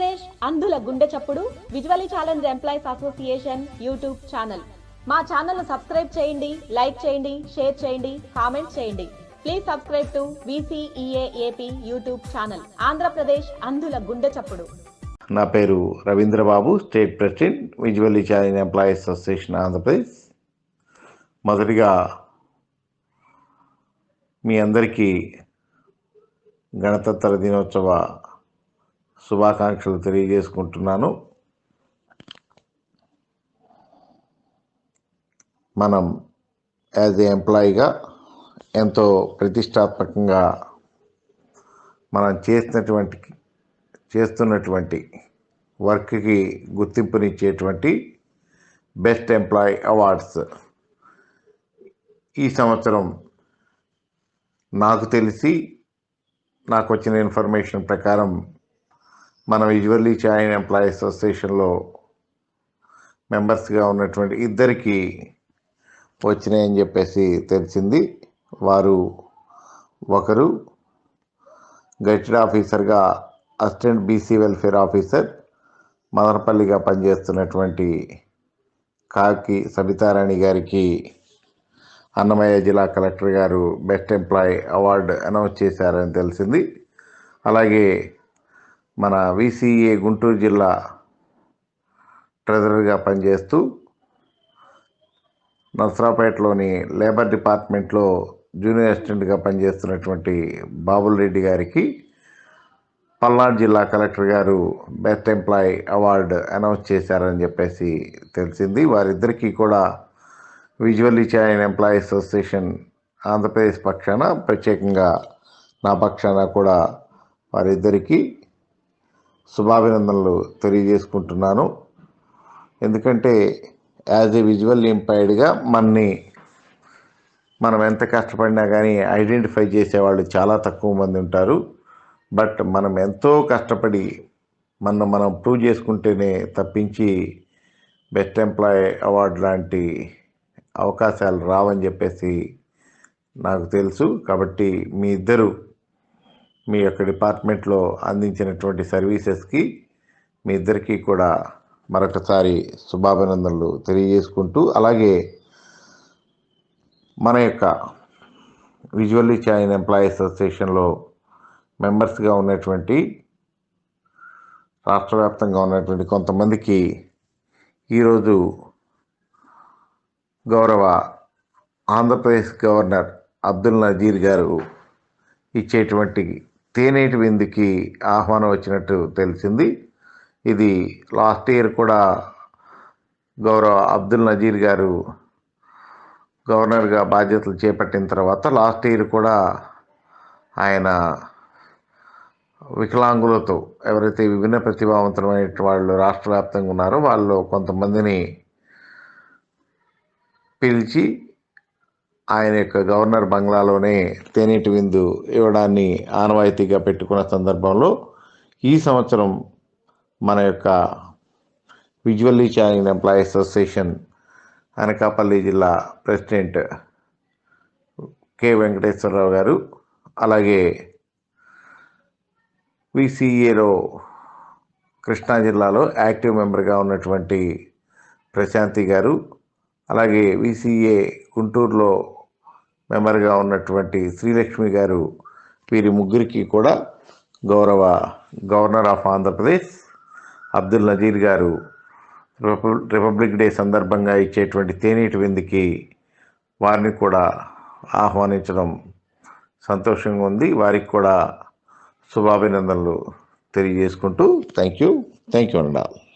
ఆంధ్రప్రదేశ్ అంధుల గుండె చప్పుడు visually challenge employees association YouTube channel. మా ఛానల్ సబ్స్క్రైబ్ చేయండి లైక్ చేయండి షేర్ చేయండి కామెంట్ చేయండి. Please subscribe to VCEAAP YouTube channel. Andhra Pradesh అంధుల గుండె చప్పుడు. నా పేరు Ravindrababu state president visually challenge employees association Andhra Pradesh. మొదటిగా మీ అందరికీ గణతంత్ర దినోత్సవ శుభాకాంక్షలు తెలియజేసుకుంటున్నాను. మనం యాజ్ ఏ ఎంప్లాయీగా ఎంతో ప్రతిష్టాత్మకంగా మనం చేసినటువంటి చేస్తున్నటువంటి వర్క్కి గుర్తింపునిచ్చేటువంటి బెస్ట్ ఎంప్లాయ్ అవార్డ్స్. ఈ సంవత్సరం నాకు తెలిసి నాకు వచ్చిన ఇన్ఫర్మేషన్ ప్రకారం మనం యూజువల్లీ ఛాయిన్ ఎంప్లాయీ అసోసియేషన్లో మెంబర్స్గా ఉన్నటువంటి ఇద్దరికి వచ్చినాయని చెప్పేసి తెలిసింది. వారు ఒకరు గెజిటెడ్ ఆఫీసర్గా అసిస్టెంట్ బీసీ వెల్ఫేర్ ఆఫీసర్ మదనపల్లిగా పనిచేస్తున్నటువంటి కాకి సబితారాణి గారికి అన్నమయ్య జిల్లా కలెక్టర్ గారు బెస్ట్ ఎంప్లాయ్ అవార్డు అనౌన్స్ చేశారని తెలిసింది. అలాగే మన విసిఏ గుంటూరు జిల్లా ట్రెజరర్గా పనిచేస్తూ నర్సరాపేటలోని లేబర్ డిపార్ట్మెంట్లో జూనియర్ అసిస్టెంట్గా పనిచేస్తున్నటువంటి బాబుల్ రెడ్డి గారికి పల్నాడు జిల్లా కలెక్టర్ గారు బెస్ట్ ఎంప్లాయ్ అవార్డు అనౌన్స్ చేశారని చెప్పేసి తెలిసింది. వారిద్దరికీ కూడా visually challenge employee association Andhra Pradesh పక్షాన ప్రత్యేకంగా నా పక్షాన కూడా వారిద్దరికీ శుభాభినందనలు తెలియజేసుకుంటున్నాను. ఎందుకంటే యాజ్ ఏ విజువల్ ఇంపైర్డ్గా మనని మనం ఎంత కష్టపడినా కానీ ఐడెంటిఫై చేసేవాళ్ళు చాలా తక్కువ మంది ఉంటారు. బట్ మనం ఎంతో కష్టపడి మనం మనం ప్రూవ్ చేసుకుంటేనే తప్పించి బెస్ట్ ఎంప్లాయ్ అవార్డు లాంటి అవకాశాలు రావని చెప్పేసి నాకు తెలుసు. కాబట్టి మీ ఇద్దరు మీ యొక్క డిపార్ట్మెంట్లో అందించినటువంటి సర్వీసెస్కి మీ ఇద్దరికీ కూడా మరొకసారి శుభాభినందనలు తెలియజేసుకుంటూ అలాగే మన యొక్క విజువల్లీ ఛాయిన్ ఎంప్లాయీ అసోసియేషన్లో మెంబర్స్గా ఉన్నటువంటి రాష్ట్ర వ్యాప్తంగా ఉన్నటువంటి కొంతమందికి ఈరోజు గౌరవ ఆంధ్రప్రదేశ్ గవర్నర్ అబ్దుల్ నజీర్ గారు ఇచ్చేటువంటి తేనేటి విందుకి ఆహ్వానం వచ్చినట్టు తెలిసింది. ఇది లాస్ట్ ఇయర్ కూడా గౌరవ అబ్దుల్ నజీర్ గారు గవర్నర్గా బాధ్యతలు చేపట్టిన తర్వాత లాస్ట్ ఇయర్ కూడా ఆయన వికలాంగులతో ఎవరైతే విభిన్న ప్రతిభావంతమైన వాళ్ళు రాష్ట్ర వ్యాప్తంగా ఉన్నారో వాళ్ళు కొంతమందిని పిలిచి ఆయన యొక్క గవర్నర్ బంగ్లాలోనే తేనెటి విందు ఇవ్వడాన్ని ఆనవాయితీగా పెట్టుకున్న సందర్భంలో ఈ సంవత్సరం మన యొక్క visually channel employee association Anakapalli జిల్లా ప్రెసిడెంట్ కె వెంకటేశ్వరరావు గారు అలాగే విసిఏలో కృష్ణా జిల్లాలో యాక్టివ్ మెంబర్గా ఉన్నటువంటి ప్రశాంతి గారు అలాగే విసిఏ గుంటూరులో మెంబర్గా ఉన్నటువంటి శ్రీలక్ష్మి గారు వీరి ముగ్గురికి కూడా గౌరవ గవర్నర్ ఆఫ్ ఆంధ్రప్రదేశ్ అబ్దుల్ నజీర్ గారు రిపబ్- రిపబ్లిక్ డే సందర్భంగా ఇచ్చేటువంటి తేనీటి విందుకి వారిని కూడా ఆహ్వానించడం సంతోషంగా ఉంది. వారికి కూడా శుభాభినందనలు తెలియజేసుకుంటూ థ్యాంక్ యూ. థ్యాంక్ యూ అండి